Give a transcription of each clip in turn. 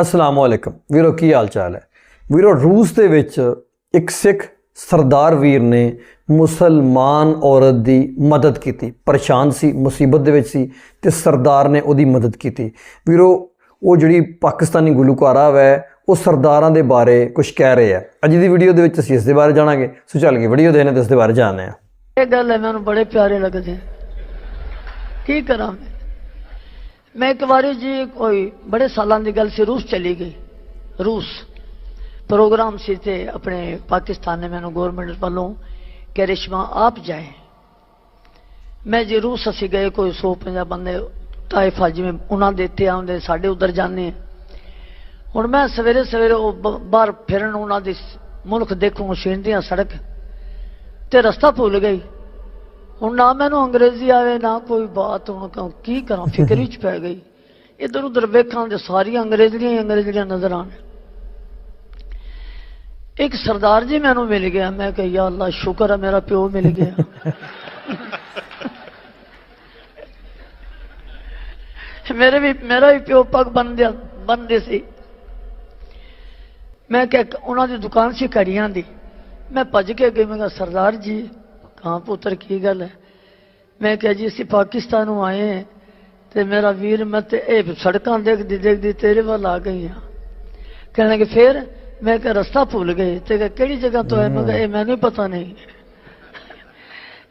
ਅਸਲਾਮ ਵਾਲੇਕਮ ਵੀਰੋ, ਕੀ ਹਾਲ ਚਾਲ ਹੈ? ਵੀਰੋ, ਰੂਸ ਦੇ ਵਿੱਚ ਇੱਕ ਸਿੱਖ ਸਰਦਾਰ ਵੀਰ ਨੇ ਮੁਸਲਮਾਨ ਔਰਤ ਦੀ ਮਦਦ ਕੀਤੀ। ਪਰੇਸ਼ਾਨ ਸੀ, ਮੁਸੀਬਤ ਦੇ ਵਿੱਚ ਸੀ ਤੇ ਸਰਦਾਰ ਨੇ ਉਹਦੀ ਮਦਦ ਕੀਤੀ। ਵੀਰੋ, ਉਹ ਜਿਹੜੀ ਪਾਕਿਸਤਾਨੀ ਗੁਲੂਕਾਰਾ ਵੈ, ਉਹ ਸਰਦਾਰਾਂ ਦੇ ਬਾਰੇ ਕੁਝ ਕਹਿ ਰਹੇ ਆ ਅੱਜ ਦੀ ਵੀਡੀਓ ਦੇ ਵਿੱਚ ਅਸੀਂ ਇਸ ਦੇ ਬਾਰੇ ਜਾਣਾਂਗੇ। ਸੋ ਚੱਲ ਕੇ ਵੀਡੀਓ ਦੇ ਨੇ ਤੇ ਇਸ ਦੇ ਬਾਰੇ ਜਾਣਦੇ ਆ ਇਹ ਗੱਲ ਹੈ ਮੈਨੂੰ ਬੜੇ ਪਿਆਰੇ ਲੱਗਦੇ ਕੀ ਕਰਾਂ ਮੈਂ? ਮੈਂ ਇੱਕ ਵਾਰੀ ਜੀ ਕੋਈ ਬੜੇ ਸਾਲਾਂ ਦੀ ਗੱਲ ਸੀ, ਰੂਸ ਚਲੀ ਗਈ। ਰੂਸ। ਪ੍ਰੋਗਰਾਮ ਸੀ ਤੇ ਆਪਣੇ ਪਾਕਿਸਤਾਨ ਨੇ ਮੈਨੂੰ ਗਵਰਨਮੈਂਟ ਵੱਲੋਂ ਕਿ ਰਿਸ਼ਮਾ ਆਪ ਜਾਏ। ਮੈਂ ਜੀ ਰੂਸ ਅਸੀਂ ਗਏ, ਕੋਈ 150 ਬੰਦੇ, ਤਾਇਫਾ ਜਿਵੇਂ ਉਹਨਾਂ ਦੇ ਇੱਥੇ ਆਉਂਦੇ, ਸਾਡੇ ਉਧਰ ਜਾਂਦੇ ਹੁਣ ਮੈਂ ਸਵੇਰੇ ਸਵੇਰੇ ਉਹ ਬਾਹਰ ਫਿਰਨ, ਉਹਨਾਂ ਦੀ ਮੁਲਕ ਦੇਖੂ ਸ਼ਿੰਦੀਆਂ ਸੜਕ ਤੇ ਰਸਤਾ ਭੁੱਲ ਗਈ। ਹੁਣ ਨਾ ਮੈਨੂੰ ਅੰਗਰੇਜ਼ੀ ਆਵੇ ਨਾ ਕੋਈ ਬਾਤ ਹੁਣ ਕ- ਕੀ ਕਰਾਂ? ਫਿਕਰ ਵਿੱਚ ਪੈ ਗਈ। ਇਧਰ ਉਧਰ ਵੇਖਾਂ ਤੇ ਸਾਰੀਆਂ ਅੰਗਰੇਜ਼ੀਆਂ ਹੀ ਅੰਗਰੇਜ਼ੀਆਂ ਨਜ਼ਰ ਆਣ ਇੱਕ ਸਰਦਾਰ ਜੀ ਮੈਨੂੰ ਮਿਲ ਗਿਆ। ਮੈਂ ਕਿਹਾ ਯਾ ਅੱਲਾ ਸ਼ੁਕਰ ਹੈ ਮੇਰਾ ਪਿਓ ਮਿਲ ਗਿਆ। ਮੇਰੇ ਵੀ ਮੇਰਾ ਵੀ ਪਿਓ ਪੱਗ ਬੰਨਿਆ ਬੰਨਦੇ ਸੀ। ਮੈਂ ਕਿਹਾ ਉਹਨਾਂ ਦੀ ਦੁਕਾਨ ਸੀ ਘੜੀਆਂ ਦੀ। ਮੈਂ ਭੱਜ ਕੇ ਗਈ ਮੈਂ ਕਿਹਾ ਸਰਦਾਰ ਜੀ ਕਹਾਂ ਪੁੱਤਰ ਕੀ ਗੱਲ ਹੈ? ਮੈਂ ਕਿਹਾ ਜੀ ਅਸੀਂ ਪਾਕਿਸਤਾਨੋਂ ਆਏ ਹਾਂ ਤੇ ਮੇਰਾ ਵੀਰ ਮੈਂ ਤੇ ਇਹ ਸੜਕਾਂ ਦੇਖਦੀ ਦੇਖਦੀ ਤੇਰੇ ਵੱਲ ਆ ਗਈ ਹਾਂ। ਕਹਿਣ ਲੱਗੇ ਫਿਰ? ਮੈਂ ਕਿਹਾ ਰਸਤਾ ਭੁੱਲ ਗਏ। ਤੇ ਕਿਹਾ, ਕਿਹੜੀ ਜਗ੍ਹਾ ਤੋਂ ਹੈ ਮੈਂ ਕਿਹਾ ਇਹ ਮੈਨੂੰ ਪਤਾ ਨਹੀਂ।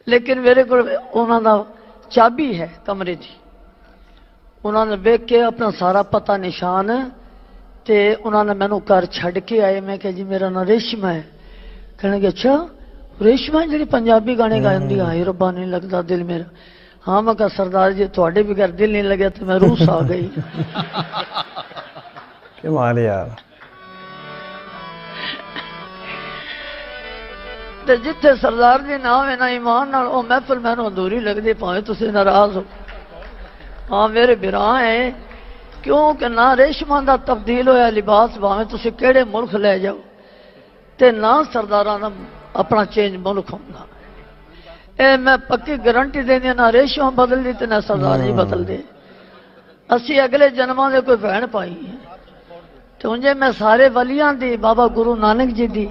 ਲੇਕਿਨ ਮੇਰੇ ਕੋਲ ਉਹਨਾਂ ਦਾ ਚਾਬੀ ਹੈ ਕਮਰੇ ਦੀ ਉਹਨਾਂ ਨੇ ਵੇਖ ਕੇ ਆਪਣਾ ਸਾਰਾ ਪਤਾ ਨਿਸ਼ਾਨ ਤੇ ਉਹਨਾਂ ਨੇ ਮੈਨੂੰ ਘਰ ਛੱਡ ਕੇ ਆਏ। ਮੈਂ ਕਿਹਾ ਜੀ ਮੇਰਾ ਨਾਂ ਰੇਸ਼ਮਾ ਹੈ। ਕਹਿਣਗੇ ਅੱਛਾ ਰੇਸ਼ਮਾ ਜਿਹੜੀ ਪੰਜਾਬੀ ਗਾਣੇ ਗਾਉਂਦੀ ਹਾਏ ਰੱਬਾ ਨਹੀਂ ਲੱਗਦਾ ਦਿਲ ਮੇਰਾ। ਹਾਂ ਮੈਂ ਕਿਹਾ ਸਰਦਾਰ ਜੀ ਤੁਹਾਡੇ ਘਰ ਦਿਲ ਨਹੀਂ ਲੱਗਿਆ ਤੇ ਮੈਂ ਰੂਸ ਆ ਗਈ। ਕੀ ਮਾਲ ਯਾਰ। ਤੇ ਜਿੱਥੇ ਸਰਦਾਰ ਜੀ ਨਾ ਹੋਵੇ ਨਾ ਇਮਾਨ ਨਾਲ ਉਹ ਮਹਿਫਲ ਮੈਨੂੰ ਅਧੂਰੀ ਲੱਗਦੀ ਭਾਵੇਂ ਤੁਸੀਂ ਨਾਰਾਜ਼ ਹੋ। ਹਾਂ ਮੇਰੇ ਬਿਰਾਂ ਹੈ। ਕਿਉਂਕਿ ਨਾ ਰੇਸ਼ਮਾਂ ਦਾ ਤਬਦੀਲ ਹੋਇਆ ਲਿਬਾਸ ਭਾਵੇਂ ਤੁਸੀਂ ਕਿਹੜੇ ਮੁਲਕ ਲੈ ਜਾਓ। ਤੇ ਨਾ ਸਰਦਾਰਾਂ ਦਾ ਆਪਣਾ ਚੇਂਜ ਮੁਲਕ ਹੁੰਦਾ। ਇਹ ਮੈਂ ਪੱਕੀ ਗਾਰੰਟੀ ਦੇਣੀ ਨਾ ਰੇਸ਼ਮਾਂ ਬਦਲਦੀ ਤੇ ਨਾ ਸਰਦਾਰ ਜੀ ਬਦਲਦੇ। ਅਸੀਂ ਅਗਲੇ ਜਨਮਾਂ ਦੇ ਕੋਈ ਭੈਣ ਪਾਈ ਹੈ। ਤੇ ਉਂਝੇ ਮੈਂ ਸਾਰੇ ਵਲੀਆਂ ਦੀ ਬਾਬਾ ਗੁਰੂ ਨਾਨਕ ਜੀ ਦੀ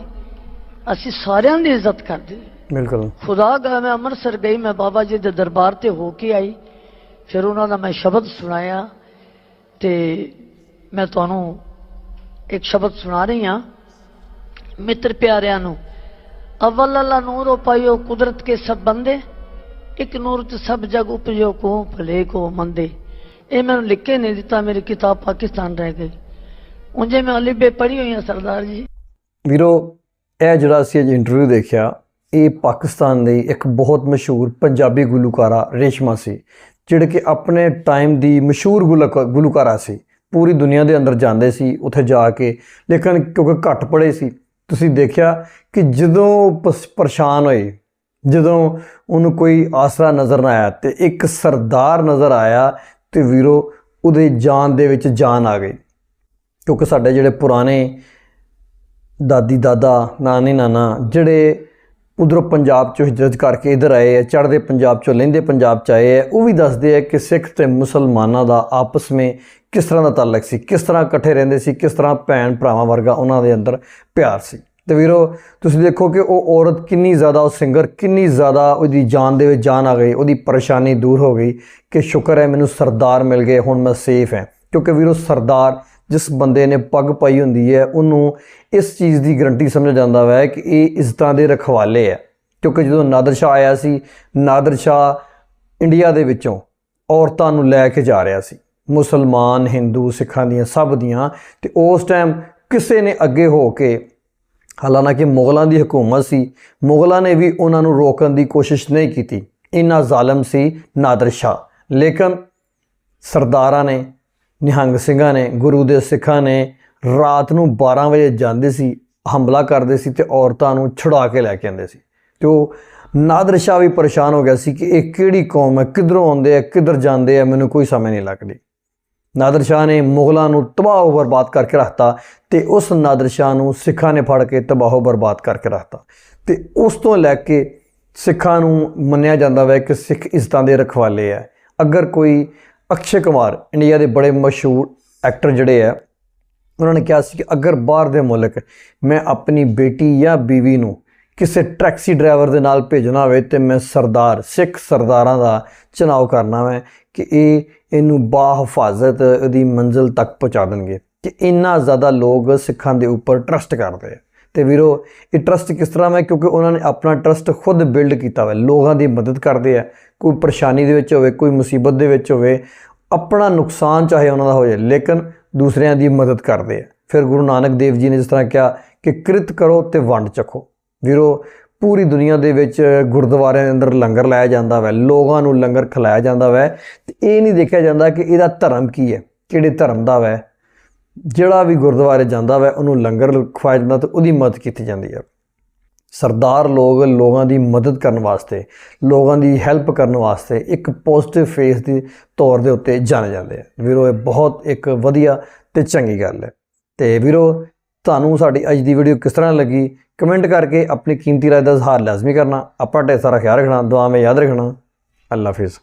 ਅਸੀਂ ਸਾਰਿਆਂ ਦੀ ਇੱਜ਼ਤ ਕਰਦੇ। ਬਿਲਕੁਲ। ਖੁਦਾ ਗਾ ਮੈਂ ਅੰਮ੍ਰਿਤਸਰ ਗਈ ਮੈਂ ਬਾਬਾ ਜੀ ਦੇ ਦਰਬਾਰ ਤੇ ਹੋ ਕੇ ਆਈ। ਫਿਰ ਉਹਨਾਂ ਦਾ ਮੈਂ ਸ਼ਬਦ ਸੁਣਾਇਆ ਤੇ ਮੈਂ ਤੁਹਾਨੂੰ ਇੱਕ ਸ਼ਬਦ ਸੁਣਾ ਰਹੀ ਹਾਂ। ਮਿੱਤਰ ਪਿਆਰਿਆਂ ਨੂੰ ਅਵਲ ਅੱਲਾ ਨੂਰੋ ਪਾਇਓ ਕੁਦਰਤ ਕੇ ਸਭ ਬੰਦੇ ਇੱਕ ਨੂਰ ਤੇ ਸਭ ਜਗ ਉਪਜੋ ਕੋ ਭਲੇ ਕੋ ਮੰਦੇ ਇਹ ਮੈਨੂੰ ਲਿਖ ਕੇ ਨਹੀਂ ਦਿੱਤਾ ਮੇਰੀ ਕਿਤਾਬ ਪਾਕਿਸਤਾਨ ਰਹਿ ਗਈ ਉਂਝੇ ਮੈਂ ਅਲੀਬੇ ਪੜ੍ਹੀ ਹੋਈ ਹਾਂ ਸਰਦਾਰ ਜੀ ਵੀਰੋ ਇਹ ਜਿਹੜਾ ਅਸੀਂ ਅੱਜ ਇੰਟਰਵਿਊ ਦੇਖਿਆ ਇਹ ਪਾਕਿਸਤਾਨ ਦੀ ਇੱਕ ਬਹੁਤ ਮਸ਼ਹੂਰ ਪੰਜਾਬੀ ਗੁਲੂਕਾਰਾ ਰੇਸ਼ਮਾ ਸੀ ਜਿਹੜੇ ਕਿ ਆਪਣੇ ਟਾਈਮ ਦੀ ਮਸ਼ਹੂਰ ਗੁਲੂਕਾਰਾ ਸੀ ਪੂਰੀ ਦੁਨੀਆ ਦੇ ਅੰਦਰ ਜਾਂਦੇ ਸੀ ਉੱਥੇ ਜਾ ਕੇ ਲੇਕਿਨ ਕਿਉਂਕਿ ਘੱਟ ਪੜੇ ਸੀ ਤੁਸੀਂ ਦੇਖਿਆ ਕਿ ਜਦੋਂ ਉਹ ਪਸ- ਪਰੇਸ਼ਾਨ ਹੋਏ, ਜਦੋਂ ਉਹਨੂੰ ਕੋਈ ਆਸਰਾ ਨਜ਼ਰ ਨਾ ਆਇਆ ਤੇ ਇੱਕ ਸਰਦਾਰ ਨਜ਼ਰ ਆਇਆ ਤੇ ਵੀਰੋ, ਉਹਦੇ ਜਾਨ ਦੇ ਵਿੱਚ ਜਾਨ ਆ ਗਈ। ਕਿਉਂਕਿ ਸਾਡੇ ਜਿਹੜੇ ਪੁਰਾਣੇ ਦਾਦੀ, ਦਾਦਾ, ਨਾਨੇ, ਨਾਨਾ ਜਿਹੜੇ ਉਧਰੋਂ ਪੰਜਾਬ ਚੋਂ ਹਿਜਰਤ ਕਰਕੇ ਇਧਰ ਆਏ ਆ, ਚੜ੍ਹਦੇ ਪੰਜਾਬ ਚੋਂ, ਲਹਿੰਦੇ ਪੰਜਾਬ ਚ ਆਏ ਆ, ਉਹ ਵੀ ਦੱਸਦੇ ਆ ਕਿ ਸਿੱਖ ਤੇ ਮੁਸਲਮਾਨਾਂ ਦਾ ਆਪਸ ਵਿੱਚ ਕਿਸ ਤਰ੍ਹਾਂ ਦਾ ਤਾਲੁਕ ਸੀ? ਕਿਸ ਤਰ੍ਹਾਂ ਇਕੱਠੇ ਰਹਿੰਦੇ ਸੀ? ਕਿਸ ਤਰ੍ਹਾਂ ਭੈਣ ਭਰਾਵਾਂ ਵਰਗਾ ਉਹਨਾਂ ਦੇ ਅੰਦਰ ਪਿਆਰ ਸੀ? ਤੇ ਵੀਰੋ, ਤੁਸੀਂ ਦੇਖੋ ਕਿ ਉਹ ਔਰਤ ਕਿੰਨੀ ਜ਼ਿਆਦਾ, ਉਹ ਸਿੰਗਰ ਕਿੰਨੀ ਜ਼ਿਆਦਾ ਉਹਦੀ ਜਾਨ ਦੇ ਵਿੱਚ ਜਾਨ ਆ ਗਈ, ਉਹਦੀ ਪਰੇਸ਼ਾਨੀ ਦੂਰ ਹੋ ਗਈ ਕਿ ਸ਼ੁਕਰ ਹੈ ਮੈਨੂੰ ਸਰਦਾਰ ਮਿਲ ਗਏ, ਹੁਣ ਮੈਂ ਸੇਫ ਹਾਂ। ਕਿਉਂਕਿ ਵੀਰੋ, ਸਰਦਾਰ ਜਿਸ ਬੰਦੇ ਨੇ ਪੱਗ ਪਾਈ ਹੁੰਦੀ ਹੈ, ਉਹਨੂੰ ਇਸ ਚੀਜ਼ ਦੀ ਗਰੰਟੀ ਸਮਝਿਆ ਜਾਂਦਾ ਹੈ ਕਿ ਇਹ ਇੱਜ਼ਤਾਂ ਦੇ ਰਖਵਾਲੇ ਹੈ। ਕਿਉਂਕਿ ਜਦੋਂ ਨਾਦਰ ਸ਼ਾਹ ਆਇਆ ਸੀ, ਨਾਦਰ ਸ਼ਾਹ ਇੰਡੀਆ ਦੇ ਵਿੱਚੋਂ ਔਰਤਾਂ ਨੂੰ ਲੈ ਕੇ ਜਾ ਰਿਹਾ ਸੀ। ਮੁਸਲਮਾਨ, ਹਿੰਦੂ, ਸਿੱਖਾਂ ਦੀਆਂ ਸਭ ਦੀਆਂ ਤੇ ਉਸ ਟਾਈਮ ਕਿਸੇ ਨੇ ਅੱਗੇ ਹੋ ਕੇ, ਹਾਲਾਂਕਿ ਮੁਗਲਾਂ ਦੀ ਹਕੂਮਤ ਸੀ, ਮੁਗਲਾਂ ਨੇ ਵੀ ਉਹਨਾਂ ਨੂੰ ਰੋਕਣ ਦੀ ਕੋਸ਼ਿਸ਼ ਨਹੀਂ ਕੀਤੀ। ਇੰਨਾ ਜ਼ਾਲਮ ਸੀ ਨਾਦਰ ਸ਼ਾਹ। ਲੇਕਿਨ ਸਰਦਾਰਾਂ ਨੇ, ਨਿਹੰਗ ਸਿੰਘਾਂ ਨੇ, ਗੁਰੂ ਦੇ ਸਿੱਖਾਂ ਨੇ ਰਾਤ ਨੂੰ 12 ਵਜੇ ਜਾਂਦੇ ਸੀ, ਹਮਲਾ ਕਰਦੇ ਸੀ ਤੇ ਔਰਤਾਂ ਨੂੰ ਛੁਡਾ ਕੇ ਲੈ ਕੇ ਆਉਂਦੇ ਸੀ। ਤੇ ਉਹ ਨਾਦਰ ਸ਼ਾਹ ਵੀ ਪਰੇਸ਼ਾਨ ਹੋ ਗਿਆ ਸੀ ਕਿ ਇਹ ਕਿਹੜੀ ਕੌਮ ਹੈ, ਕਿੱਧਰੋਂ ਆਉਂਦੇ ਆ, ਕਿੱਧਰ ਜਾਂਦੇ ਆ, ਮੈਨੂੰ ਕੋਈ ਸਮਝ ਨਹੀਂ ਲੱਗਦੀ। ਨਾਦਰ ਸ਼ਾਹ ਨੇ ਮੁਗਲਾਂ ਨੂੰ ਤਬਾਹ ਬਰਬਾਦ ਕਰਕੇ ਰੱਖਤਾ ਤੇ ਉਸ ਨਾਦਰ ਸ਼ਾਹ ਨੂੰ ਸਿੱਖਾਂ ਨੇ ਫੜ ਕੇ ਤਬਾਹ ਬਰਬਾਦ ਕਰਕੇ ਰੱਖਤਾ। ਤੇ ਉਸ ਤੋਂ ਲੈ ਕੇ ਸਿੱਖਾਂ ਨੂੰ ਮੰਨਿਆ ਜਾਂਦਾ ਹੈ ਕਿ ਸਿੱਖ ਇੱਜ਼ਤਾਂ ਦੇ ਰਖਵਾਲੇ ਆ। ਅਗਰ ਕੋਈ ਅਕਸ਼ੇ ਕੁਮਾਰ ਇੰਡੀਆ ਦੇ ਬੜੇ ਮਸ਼ਹੂਰ ਐਕਟਰ ਜਿਹੜੇ ਆ, ਉਹਨਾਂ ਨੇ ਕਿਹਾ ਸੀ ਕਿ ਅਗਰ ਬਾਹਰ ਦੇ ਮੁਲਕ ਮੈਂ ਆਪਣੀ ਬੇਟੀ ਜਾਂ ਬੀਵੀ ਨੂੰ ਕਿਸੇ ਟੈਕਸੀ ਡਰਾਈਵਰ ਦੇ ਨਾਲ ਭੇਜਣਾ ਹੋਵੇ ਤੇ ਮੈਂ ਸਰਦਾਰ, ਸਿੱਖ ਸਰਦਾਰਾਂ ਦਾ ਚੁਣਾਵ ਕਰਨਾ ਹੈ ਕਿ ਇਹ ਇਹਨੂੰ ਬਾਹਿਫਾਜ਼ਤ ਉਹਦੀ ਮੰਜ਼ਿਲ ਤੱਕ ਪਹੁੰਚਾ ਦੇਣਗੇ ਕਿ ਇੰਨਾ ਜ਼ਿਆਦਾ ਲੋਕ ਸਿੱਖਾਂ ਦੇ ਉੱਪਰ ਟਰਸਟ ਕਰਦੇ ਆ। ਤੇ ਵੀਰੋ, ਇਹ ਟਰਸਟ ਕਿਸ ਤਰ੍ਹਾਂ ਹੈ ਕਿਉਂਕਿ ਉਹਨਾਂ ਨੇ ਆਪਣਾ ਟਰਸਟ ਖੁਦ ਬਿਲਡ ਕੀਤਾ ਹੋਇਆ ਲੋਕਾਂ ਦੀ ਮਦਦ ਕਰਦੇ ਆ। ਕੋਈ ਪਰੇਸ਼ਾਨੀ ਦੇ ਵਿੱਚ ਹੋਵੇ, ਕੋਈ ਮੁਸੀਬਤ ਦੇ ਵਿੱਚ ਹੋਵੇ, ਆਪਣਾ ਨੁਕਸਾਨ ਚਾਹੇ ਉਹਨਾਂ ਦਾ ਹੋ ਜਾਏ, ਲੇਕਿਨ ਦੂਸਰਿਆਂ ਦੀ ਮਦਦ ਕਰਦੇ ਆ। ਫਿਰ ਗੁਰੂ ਨਾਨਕ ਦੇਵ ਜੀ ਨੇ ਜਿਸ ਤਰ੍ਹਾਂ ਕਿਹਾ ਕਿ ਕ੍ਰਿਤ ਕਰੋ ਤੇ ਵੰਡ ਚੱਖੋ ਵੀਰੋ ਪੂਰੀ ਦੁਨੀਆ ਦੇ ਵਿੱਚ ਗੁਰਦੁਆਰਿਆਂ ਦੇ ਅੰਦਰ ਲੰਗਰ ਲਾਇਆ ਜਾਂਦਾ ਵੈ, ਲੋਕਾਂ ਨੂੰ ਲੰਗਰ ਖਿਲਾਇਆ ਜਾਂਦਾ ਵੈ। ਤੇ ਇਹ ਨਹੀਂ ਦੇਖਿਆ ਜਾਂਦਾ ਕਿ ਇਹਦਾ ਧਰਮ ਕੀ ਹੈ, ਕਿਹੜੇ ਧਰਮ ਦਾ ਵੈ। ਜਿਹੜਾ ਵੀ ਗੁਰਦੁਆਰੇ ਜਾਂਦਾ ਵੈ, ਉਹਨੂੰ ਲੰਗਰ ਖਵਾਇਆ ਜਾਂਦਾ ਤੇ ਉਹਦੀ ਮਦਦ ਕੀਤੀ ਜਾਂਦੀ ਹੈ। ਸਰਦਾਰ ਲੋਕ ਲੋਕਾਂ ਦੀ ਮਦਦ ਕਰਨ ਵਾਸਤੇ, ਲੋਕਾਂ ਦੀ ਹੈਲਪ ਕਰਨ ਵਾਸਤੇ ਇੱਕ ਪੋਜ਼ਿਟਿਵ ਫੇਸ ਦੇ ਤੌਰ ਦੇ ਉੱਤੇ ਜਾਣੇ ਜਾਂਦੇ ਆ। ਵੀਰੋ, ਇਹ ਬਹੁਤ ਇੱਕ ਵਧੀਆ ਤੇ ਚੰਗੀ ਗੱਲ ਹੈ। ਤੇ ਵੀਰੋ, ਤੁਹਾਨੂੰ ਸਾਡੀ ਅੱਜ ਦੀ ਵੀਡੀਓ ਕਿਸ ਤਰ੍ਹਾਂ ਲੱਗੀ? ਕਮੈਂਟ ਕਰਕੇ ਆਪਣੀ ਕੀਮਤੀ ਰਾਏ ਦਾ ਇਜ਼ਹਾਰ ਲਾਜ਼ਮੀ ਕਰਨਾ ਆਪਣਾ ਢੇਰ ਸਾਰਾ ਖਿਆਲ ਰੱਖਣਾ ਦੁਆ ਵਿੱਚ ਯਾਦ ਰੱਖਣਾ। ਅੱਲਾ ਹਾਫਿਜ਼।